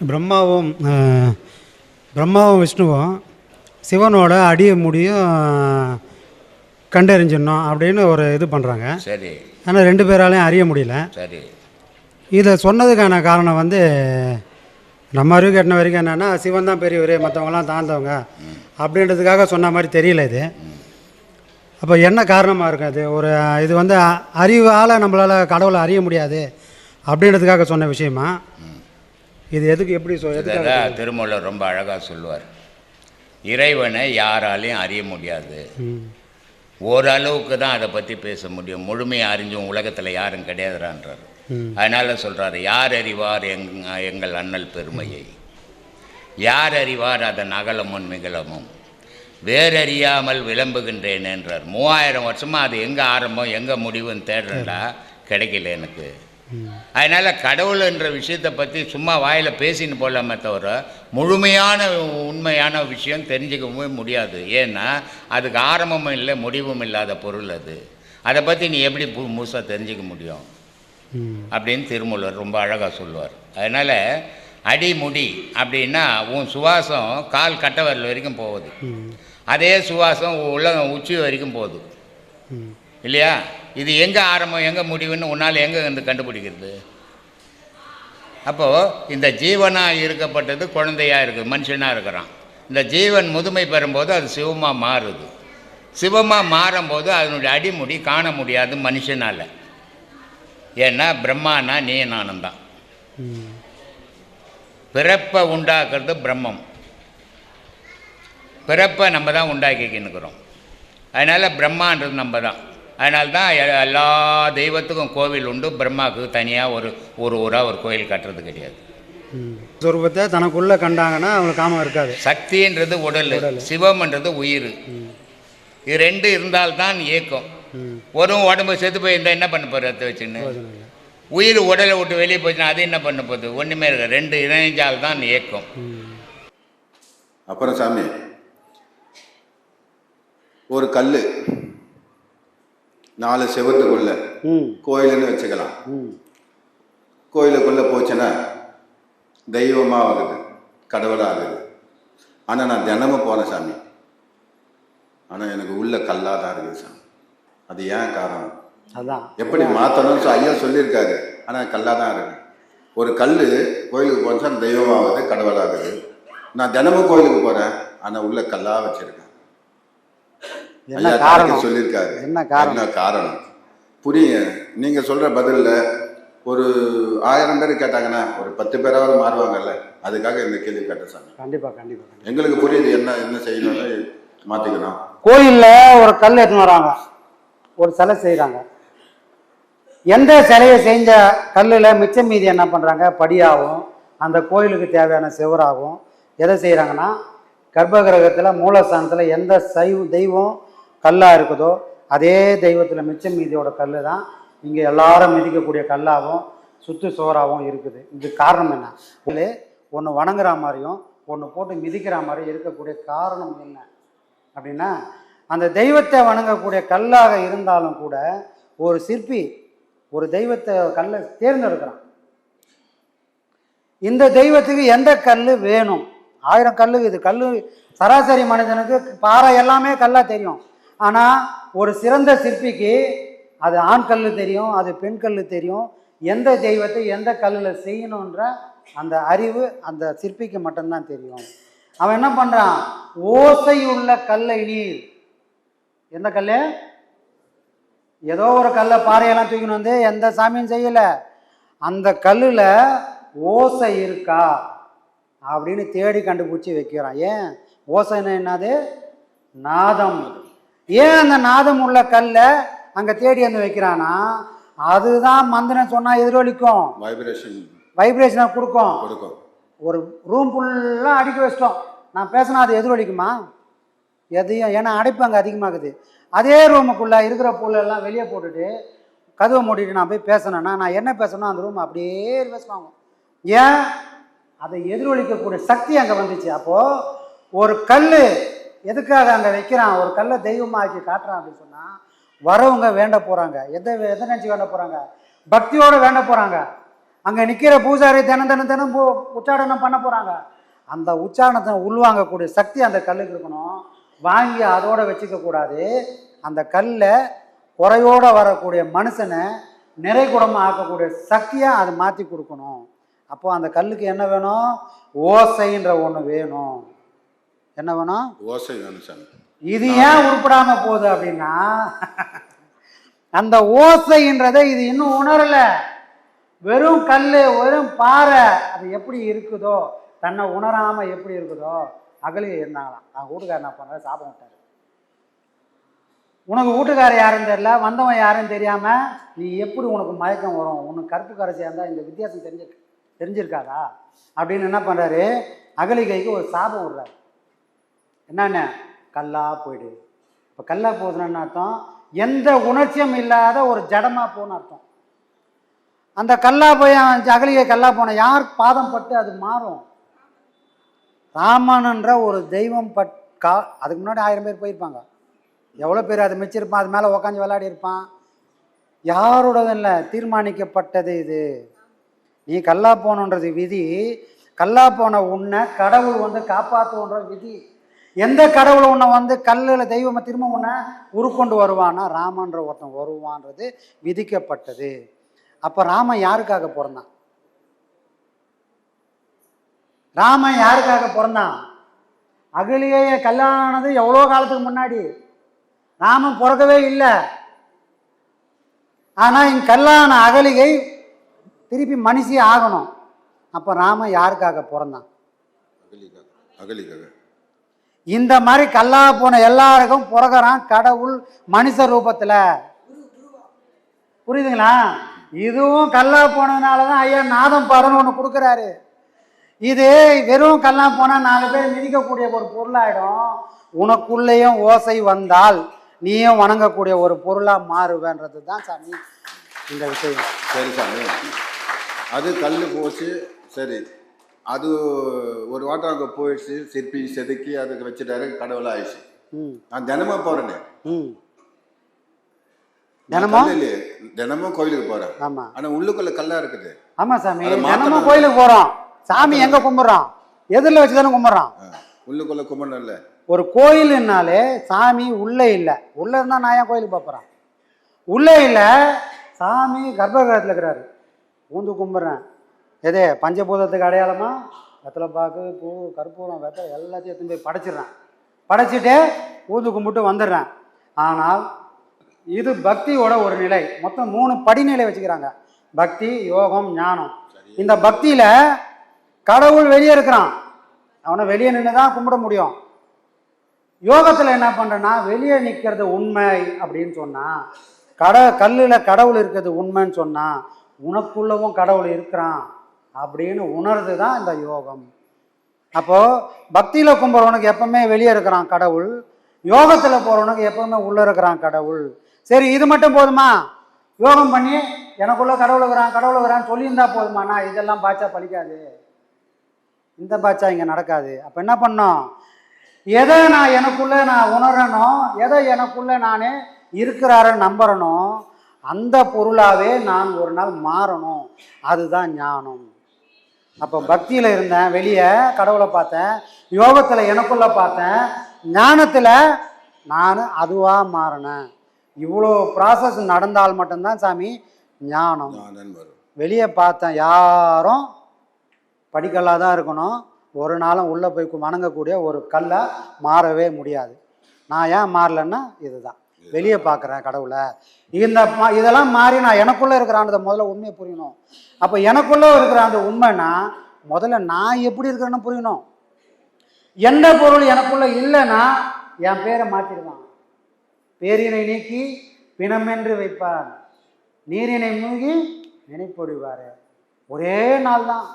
பிரம்மாவும் பிரம்மாவும் விஷ்ணுவும் சிவனோட அடிய முடியும் கண்டறிஞ்சிடணும் அப்படின்னு ஒரு இது பண்ணுறாங்க சரி. ஆனால் ரெண்டு பேராலையும் அறிய முடியல. சரி. இதை சொன்னதுக்கான காரணம் வந்து நம்ம அறிவு கேட்டின வரைக்கும் என்னென்னா சிவன் தான் பெரியவர் மற்றவங்களாம் தாழ்ந்தவங்க அப்படின்றதுக்காக சொன்ன மாதிரி தெரியல இது. அப்போ என்ன காரணமாக இருக்கும் அது ஒரு இது வந்து அறிவால் நம்மளால் கடவுளை அறிய முடியாது அப்படின்றதுக்காக சொன்ன விஷயமா? இது எதுக்கு எப்படி சொ எதுக்காக இதான் திருமூலர் ரொம்ப அழகாக சொல்லுவார். இறைவனை யாராலையும் அறிய முடியாது. ஓரளவுக்கு தான் அதை பற்றி பேச முடியும். முழுமையாக அறிஞ்சும் உலகத்தில் யாரும் கிடையாதுறான்றார். அதனால சொல்கிறாரு யார் அறிவார் எங் எங்கள் அண்ணல் பெருமையை? யார் அறிவார் அதன் அகலமும் மிகலமும் வேறறியாமல் விளம்புகின்றேன் என்றார் மூவாயிரம் வருஷமாக அது எங்கே ஆரம்பம் எங்கே முடிவுன்னு தேடுறேன்டா கிடைக்கல எனக்கு. அதனால் கடவுள் என்ற விஷயத்தை பற்றி சும்மா வாயில் பேசின்னு போகலாமே தவிர முழுமையான உண்மையான விஷயம் தெரிஞ்சுக்கவே முடியாது ஏன்னா அதுக்கு ஆரம்பமும் இல்லை முடிவும் இல்லாத பொருள் அது அதை பற்றி நீ எப்படி முழுசாக தெரிஞ்சுக்க முடியும். அப்படின்னு திருமூலர் ரொம்ப அழகாக சொல்லுவார் அதனால் அடிமுடி அப்படின்னா உன் சுவாசம் கால் கட்டை விரல் வரைக்கும் போகுது. அதே சுவாசம் உள்ள உச்சி வரைக்கும் போகுது. இல்லையா இது எங்கே ஆரம்பம் எங்கே முடிவுன்னு உன்னால் எங்கே வந்து கண்டுபிடிக்கிறது? அப்போது இந்த ஜீவனாக இருக்கப்பட்டது குழந்தையாக இருக்குது மனுஷனாக இருக்கிறான். இந்த ஜீவன் முதுமை பெறும்போது அது சிவமாக மாறுது. சிவமாக மாறும்போது அதனுடைய அடிமுடி காண முடியாது மனுஷனால். ஏன்னா பிரம்மானா நீ நானும் தான் பிறப்பை உண்டாக்குறது பிரம்மம். பிறப்பை நம்ம தான் உண்டாக்கிக்கின்னுக்கிறோம் அதனால் பிரம்மான்றது நம்ம தான். அதனால தான் எ- எல்லா தெய்வத்துக்கும் கோவில் உண்டு. பிரம்மாவுக்கு தனியாக ஒரு ஒரு ஊராக ஒரு கோயில் கட்டுறது கிடையாது. சொரூபத்தை தனக்குள்ளே கண்டாங்கன்னா அவங்களுக்கு காமம் இருக்காது. சக்தின்றது உடல் சிவம்ன்றது உயிர். இது ரெண்டு இருந்தால்தான் இயக்கம். ஒரு உடம்பு செத்து போயிருந்தா என்ன பண்ண போகிற ரத்த வச்சுன்னு? உயிர் உடலை விட்டு வெளியே போச்சுன்னா அது என்ன பண்ண போகுது? ஒன்றுமே இருக்க ரெண்டு இணைஞ்சால் தான் இயக்கம். அப்புறம் சாமி ஒரு கல் நாலு செவத்துக்குள்ள கோயிலுன்னு வச்சுக்கலாம். கோயிலுக்குள்ளே போச்சுன்னா தெய்வமாக ஆகுது கடவுளாக ஆகுது ஆனால் நான் தினமும் போனேன் சாமி. ஆனால் எனக்கு உள்ள கல்லாக தான் இருக்குது சாமி. அது ஏன் காரணம்? அதான். எப்படி மாற்றணும்னு ஐயா சொல்லியிருக்காரு. ஆனால் கல்லாக தான் இருக்கு. ஒரு கல் கோயிலுக்கு போச்சா தெய்வமாகுது கடவுளாகுது. நான் தினமும் கோயிலுக்கு போகிறேன் ஆனால் உள்ள கல்லாக வச்சுருக்கேன். என்ன காரணம்? சொல்லியிருக்காரு. என்ன காரணம்? என்ன காரணம்? புரியுங்க. நீங்க சொல்ற பதில்ல ஒரு ஆயிரம் பேர் கேட்டாங்கன்னா ஒரு பத்து பேராவது மாறுவாங்கல்ல? அதுக்காக இந்த கேள்வி கேட்டேன் சாமி கண்டிப்பாக கண்டிப்பாக எங்களுக்கு புரியுது என்ன என்ன செய்யணும்னு மாத்திக்கணும். கோயிலில் ஒரு கல் எடுத்துன்னு வராங்க. ஒரு சிலை செய்கிறாங்க எந்த சிலையை செஞ்ச கல்லில் மிச்சம் மீதி என்ன பண்ணுறாங்க படியாகவும் அந்த கோயிலுக்கு தேவையான செவராகவும் எதை செய்கிறாங்கன்னா கர்ப்பகிரகத்தில் மூலஸ்தானத்தில் எந்த சைவ தெய்வம் கல்லாக இருக்குதோ அதே தெய்வத்தில் மிச்சம் மீதியோட கல் தான் இங்கே எல்லாரும் மிதிக்கக்கூடிய கல்லாகவும் சுற்று சோறாகவும் இருக்குது. இது காரணம் என்ன? இல்லை ஒன்று வணங்குற மாதிரியும் ஒன்று போட்டு மிதிக்கிற மாதிரியும் இருக்கக்கூடிய காரணம் என்ன? அப்படின்னா அந்த தெய்வத்தை வணங்கக்கூடிய கல்லாக இருந்தாலும் கூட ஒரு சிற்பி ஒரு தெய்வத்தை கல்லை தேர்ந்தெடுக்கிறான். இந்த தெய்வத்துக்கு எந்த கல் வேணும்? ஆயிரம் கல் இது கல் சராசரி மனிதனுக்கு பாறை எல்லாமே கல்லாக தெரியும். ஆனால் ஒரு சிறந்த சிற்பிக்கு அது ஆண் கல் தெரியும் அது பெண் கல் தெரியும். எந்த தெய்வத்தை எந்த கல்லில் செய்யணுன்ற அந்த அறிவு அந்த சிற்பிக்கு மட்டும்தான் தெரியும். அவன் என்ன பண்ணுறான் ஓசை உள்ள கல்லை நீர் எந்த கல் ஏதோ ஒரு கல்லை பாறையெல்லாம் தூக்கின்னு வந்து எந்த சாமியும் செய்யலை. அந்த கல்லில் ஓசை இருக்கா அப்படின்னு தேடி கண்டுபிடிச்சி வைக்கிறான். ஏன்? ஓசைன்னு என்னது? நாதம். ஏன் அந்த நாதம் உள்ள கல்லை அங்கே தேடி வந்து வைக்கிறானா அதுதான் மந்திரம் சொன்னால் எதிரொலிக்கும். வைப்ரேஷன் வைப்ரேஷனை கொடுக்கும். கொடுக்கும். ஒரு ரூம் ஃபுல்லாக அடிக்க வச்சிட்டோம். நான் பேசினா அது எதிரொலிக்குமா? எதையும் ஏன்னா அடைப்பு அங்கே அதிகமாகுது. அதே ரூமுக்குள்ளே இருக்கிற புல்லெல்லாம் வெளியே போட்டுட்டு கதவை மூடிட்டு நான் போய் பேசணுன்னா நான் என்ன பேசணும் அந்த ரூம் அப்படியே பேசுவாங்க ஏன்? அதை எதிரொலிக்கக்கூடிய சக்தி அங்கே வந்துச்சு. அப்போது ஒரு கல் எதுக்காக அங்கே வைக்கிறான்? ஒரு கல்லை தெய்வமாக்கி காட்டுறான் அப்படின்னு சொன்னால் வரவங்க வேண்ட போகிறாங்க எதை எதை நினச்சி வேண்ட போகிறாங்க பக்தியோடு வேண்ட போகிறாங்க அங்கே நிற்கிற பூஜாரி தினம் தினம் தினம் பூ உச்சாடனம் பண்ண போகிறாங்க அந்த உச்சாரணத்தை உள்வாங்கக்கூடிய சக்தி அந்த கல்லுக்கு இருக்கணும். வாங்கி அதோட வச்சுக்கக்கூடாது அந்த கல்லை குறையோடு வரக்கூடிய மனுஷனை நிறைகுடமாக ஆக்கக்கூடிய சக்தியாக அதை மாற்றி கொடுக்கணும். அப்போது அந்த கல்லுக்கு என்ன வேணும்? ஓசைன்ற ஒன்று வேணும். என்ன வேணும்? ஓசை வேணும் சாமி. இது ஏன் உருப்படாம போகுது அப்படின்னா அந்த ஓசைன்றதை இது இன்னும் உணரல. வெறும் கல் வெறும் பாறை அது எப்படி இருக்குதோ தன்னை உணராம எப்படி இருக்குதோ அகலிக இருந்தாங்களாம். அவங்க வீட்டுக்காரர் என்ன பண்ணாரு? சாபம் விட்டாரு உனக்கு வீட்டுக்காரர் யாருன்னு தெரியல வந்தவன் யாருன்னு தெரியாம நீ எப்படி உனக்கு மயக்கம் வரும்? உனக்கு கருப்பு கரைச்சியாக இருந்தால் இந்த வித்தியாசம் தெரிஞ்சு தெரிஞ்சிருக்காதா? அப்படின்னு என்ன பண்றாரு? அகலிகைக்கு ஒரு சாபம் விடுறாரு. என்னென்ன? கல்லா போயிடு இப்போ கல்லா போகுதுன்னு அர்த்தம் எந்த உணர்ச்சியும் இல்லாத ஒரு ஜடமாக போன்னு அர்த்தம். அந்த கல்லா போய் அவன் அகலிகை கல்லா போன யார் பாதம் பட்டு அது மாறும்? ராமன்ன்ற ஒரு தெய்வம் பட் கா அதுக்கு முன்னாடி ஆயிரம் பேர் போயிருப்பாங்க. எவ்வளோ பேர் அதை மிச்சிருப்பான் அது மேலே உக்காந்து விளையாடி இருப்பான். யாரோடதும் இல்லை தீர்மானிக்கப்பட்டது இது. நீ கல்லா போகணுன்றது விதி கல்லா போன உன்னை கடவுள் வந்து காப்பாற்றுன்ற விதி. எந்த கடவுள் உன்னை வந்து கல்லில் தெய்வம் திரும்ப உன்னை உருக்கொண்டு வருவான்னா ராமன்ற ஒருத்தன் வருவான்றது விதிக்கப்பட்டது. அப்போ ராமன் யாருக்காக பிறந்தான்? ராமன் யாருக்காக பிறந்தான்? அகலியே கல்யாணது எவ்வளோ காலத்துக்கு முன்னாடி? ராமன் பிறக்கவே இல்லை. ஆனால் என் கல்யாண அகலிகை திருப்பி மனுஷி ஆகணும். அப்போ ராமன் யாருக்காக பிறந்தான்? அகலிக்காக அகலிக்காக இந்த மாதிரி கல்லா போன எல்லாருக்கும் புறகிறான் கடவுள் மனுஷ ரூபத்தில். புரியுதுங்களா? இதுவும் கல்லா போனதுனால தான் ஐயா நாதம் பாருன்னு ஒன்று கொடுக்குறாரு. இது வெறும் கல்லா போனால் நாலு பேர் மிதிக்கக்கூடிய ஒரு பொருளாயிடும். உனக்குள்ளேயும் ஓசை வந்தால் நீயும் வணங்கக்கூடிய ஒரு பொருளாக மாறுவேன்றது தான் சாமி இந்த விஷயம். சரி சாமி. அது கல் போச்சு. சரி. அது ஒரு வாட்டம் அங்கே போயிடுச்சு சிற்பி செதுக்கி அதுக்கு வச்சுட்டாரு கடவுள் ஆயிடுச்சு நான் தினமும் போகிறேனே ம். தினமும்? தினமும் கோயிலுக்கு போகிறேன் ஆமாம் ஆனால் உள்ளுக்குள்ள கல்லா இருக்குது. ஆமாம் சாமி. தினமும் கோயிலுக்கு போகிறோம் சாமி எங்கே கும்பிட்றோம் எதிரில் வச்சு தானே கும்பிட்றோம் ஆ, உள்ளுக்குள்ள கும்பிடணும் இல்லை ஒரு கோயிலுனாலே சாமி உள்ளே இல்லை. உள்ளே இருந்தால் நான் ஏன் கோயிலுக்கு பார்ப்பறேன் உள்ளே இல்லை சாமி கர்ப்பகிரகத்தில் இருக்கிறாரு. ஊந்து கும்பிட்றேன். எதே பஞ்சபூதத்துக்கு அடையாளமா? வெத்தலை பாக்கு பூ கற்பூரம் வெத்தலை எல்லாத்தையும் எடுத்துன்னு போய் படைச்சிடுறேன். படைச்சிட்டு ஊந்து கும்பிட்டு வந்துடுறேன். ஆனால் இது பக்தியோட ஒரு நிலை. மொத்தம் மூணு படிநிலை வச்சுக்கிறாங்க. பக்தி யோகம் ஞானம். இந்த பக்தியில் கடவுள் வெளியே இருக்கிறான். அவனை வெளியே நின்று தான் கும்பிட முடியும். யோகத்தில் என்ன பண்ணுறேன்னா வெளியே நிற்கிறது உண்மை அப்படின்னு சொன்னால் கட கல்லில் கடவுள் இருக்கிறது உண்மைன்னு சொன்னால் உனக்குள்ளவும் கடவுள் இருக்கிறான். அப்படின்னு உணர்ந்து தான் இந்த யோகம். அப்போது பக்தியில் கும்பிட்றவனுக்கு எப்பவுமே வெளியே இருக்கிறான் கடவுள். யோகத்தில் போகிறவனுக்கு எப்பவுமே உள்ளே இருக்கிறான் கடவுள். சரி இது மட்டும் போதுமா? யோகம் பண்ணி எனக்குள்ளே கடவுள் இருக்கிறான் கடவுள் இருக்கிறான்னு சொல்லியிருந்தா போதுமாண்ணா இதெல்லாம் பாய்ச்சா பழிக்காது. இந்த பாய்ச்சா இங்கே நடக்காது. அப்போ என்ன பண்ணோம்? எதை நான் எனக்குள்ளே நான் உணரனோ எதை எனக்குள்ளே நான் இருக்கிறாருன்னு நம்புறனோ அந்த பொருளாகவே நான் ஒரு நாள் மாறணும். அதுதான் ஞானம். அப்போ பக்தியில் இருந்தேன் வெளியே கடவுளை பார்த்தேன் யோகத்தில் எனக்குள்ளே பார்த்தேன் ஞானத்தில் நான் அதுவாக மாறினேன். இவ்வளோ ப்ராசஸ் நடந்தால் மட்டும்தான் சாமி ஞானம். வெளியே பார்த்தேன் யாரும் படிக்கல்லாக தான் இருக்கணும். ஒரு நாளும் உள்ளே போய் வணங்கக்கூடிய ஒரு கல்லை மாறவே முடியாது. நான் ஏன் மாறலன்னா இதுதான். வெளியே பார்க்குறேன் கடவுளை. இந்த இதெல்லாம் மாறி நான் எனக்குள்ளே இருக்கிறான் முதல்ல உண்மையை புரியணும். அப்போ எனக்குள்ளே இருக்கிற அந்த உண்மைனா முதல்ல நான் எப்படி இருக்கிறேன்னு புரியணும். எந்த பொருள் எனக்குள்ளே இல்லைன்னா என் பேரை மாற்றிடுவான் பேரினை நீக்கி பிணமென்று வைப்பார் நீரினை மூழ்கி நினைப்பொடிவார் ஒரே நாள் தான்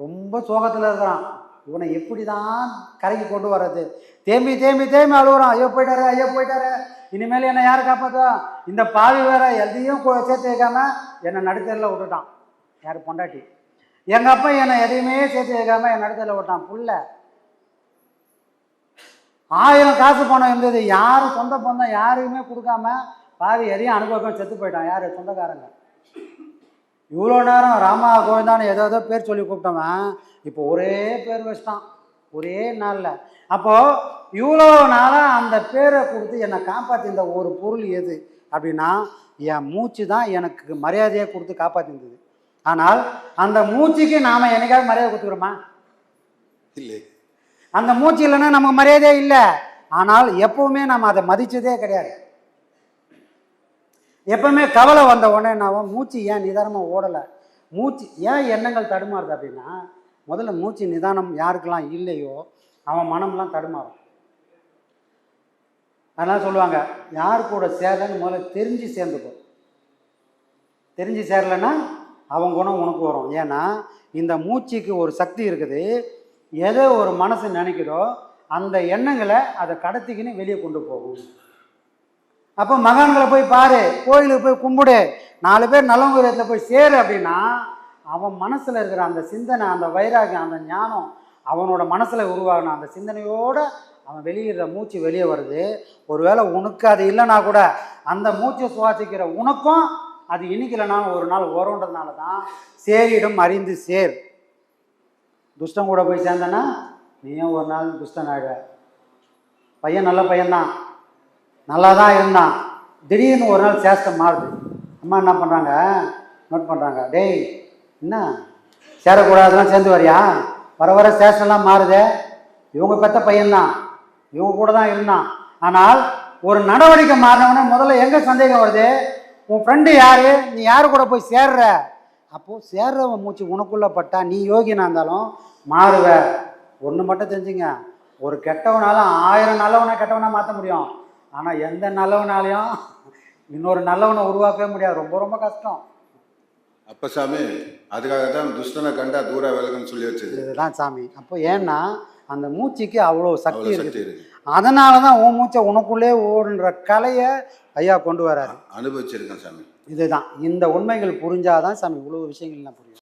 ரொம்ப சோகத்தில் இருக்கிறான். இவனை எப்படி தான் கரைக்கு கொண்டு வர்றது? தேம்பி தேம்பி தேம்பி அழுகுறான். ஐயோ போயிட்டாரு ஐயோ போயிட்டாரு. இனிமேல் என்னை யார் காப்பாற்றா இந்த பாவி வேற எதையும் சேர்த்து வைக்காம என்னை நடுத்தரில் விட்டுட்டான். யார் பொண்டாட்டி? எங்கள் அப்பா என்னை எதையுமே சேர்த்து வைக்காம என் நடுத்தரில் விட்டான். புள்ள. ஆயிரம் காசு பணம் இருந்தது. யாரும் சொந்த பந்தம் யாருக்குமே கொடுக்காம பாவி எதையும் அனுபவம் செத்து போயிட்டான். யார்? சொந்தக்காரங்க. இவ்வளோ நேரம் ராமா கோவிந்தான்னு ஏதோ ஏதோ பேர் சொல்லி கூப்பிட்டவன். இப்போ ஒரே பேர் வச்சிட்டான். ஒரே நாளில். அப்போது இவ்வளோ நாளாக அந்த பேரை கொடுத்து என்னை காப்பாற்றிருந்த ஒரு பொருள் எது? அப்படின்னா என் மூச்சு தான் எனக்கு மரியாதையை கொடுத்து காப்பாற்றிருந்தது ஆனால் அந்த மூச்சுக்கு நாம் என்னைக்காவது மரியாதை கொடுத்துக்கிறோமா? இல்லை. அந்த மூச்சு இல்லைன்னா நமக்கு மரியாதையே இல்லை. ஆனால் எப்பவுமே நம்ம அதை மதிச்சதே கிடையாது. எப்பவுமே கவலை வந்த உடனே நான் மூச்சு ஏன் நிதானமாக ஓடலை? மூச்சு ஏன் எண்ணங்கள் தடுமாறுது அப்படின்னா முதல்ல மூச்சு நிதானம் யாருக்கெல்லாம் இல்லையோ அவன் மனம்லாம் தடுமாறும். அதெல்லாம் சொல்லுவாங்க யார் கூட சேரலன்னு முதல்ல தெரிஞ்சு சேர்ந்துக்கும் தெரிஞ்சு சேரலைன்னா அவன் குணம் உனக்கு வரும். ஏன்னா இந்த மூச்சுக்கு ஒரு சக்தி இருக்குது. எதை ஒரு மனசு நினைக்குதோ அந்த எண்ணங்களை அதை கடத்திக்கின்னு வெளியே கொண்டு போகும். அப்போ மகான்களை போய் பாரு கோயிலுக்கு போய் கும்பிடு நாலு பேர் நல்லவங்க போய் சேரு அப்படின்னா அவன் மனசில் இருக்கிற அந்த சிந்தனை அந்த வைராகியம் அந்த ஞானம் அவனோட மனசில் உருவாகணும் அந்த சிந்தனையோடு அவன் வெளியிடுற மூச்சு வெளியே வருது. ஒருவேளை உனக்கு அது இல்லைன்னா கூட அந்த மூச்சை சுவாசிக்கிற உனக்கும் அது இனிக்கலைனாலும் ஒரு நாள் வரும்ன்றதுனால தான் சேரிடம் அறிந்து சேர். துஷ்டம் கூட போய் சேர்ந்தனா நீயும் ஒரு நாள் துஷ்டன் ஆயிடுவ. பையன் நல்ல பையன்தான். நல்லா தான் இருந்தான். திடீர்னு ஒரு நாள் சேஷ்டம் மாறுது. அம்மா என்ன பண்ணுறாங்க நோட் பண்ணுறாங்க டேய் என்ன? சேரக்கூடாதுலாம் சேர்ந்து வரியா? வர வர ஸ்டேஷன்லாம் மாறுதே. இவங்க பெத்த பையன்தான். இவங்க கூட தான் இருந்தான். ஆனால் ஒரு நடவடிக்கை மாறினவொடனே முதல்ல எங்கே சந்தேகம் வருது? உன் ஃப்ரெண்டு யார்? நீ யார் கூட போய் சேர்ற? அப்போது சேர்றவன் மூச்சு உனக்குள்ளே பட்டா நீ யோகினா இருந்தாலும் மாறுவ. ஒன்று மட்டும் தெரிஞ்சுங்க. ஒரு கெட்டவனால ஆயிரம் நல்லவனை கெட்டவனாக மாற்ற முடியும். ஆனால் எந்த நல்லவனாலையும் இன்னொரு நல்லவனை உருவாக்கவே முடியாது. ரொம்ப ரொம்ப கஷ்டம். அப்ப சாமி அதுக்காக தான் துஷ்டனை கண்டா தூர விலகுன்னு சொல்லி வச்சது. இதுதான் சாமி. அப்போ ஏன்னா அந்த மூச்சுக்கு அவ்வளோ சக்தி இருக்குது இருக்கு. அதனால தான் உன் மூச்சை உனக்குள்ளே ஓடுன்ற கலையை ஐயா கொண்டு வராரு. அனுபவிச்சிருக்கேன் சாமி. இதுதான். இந்த உண்மைகள் புரிஞ்சாதான் சாமி இவ்வளோ விஷயங்கள்லாம் புரியும்.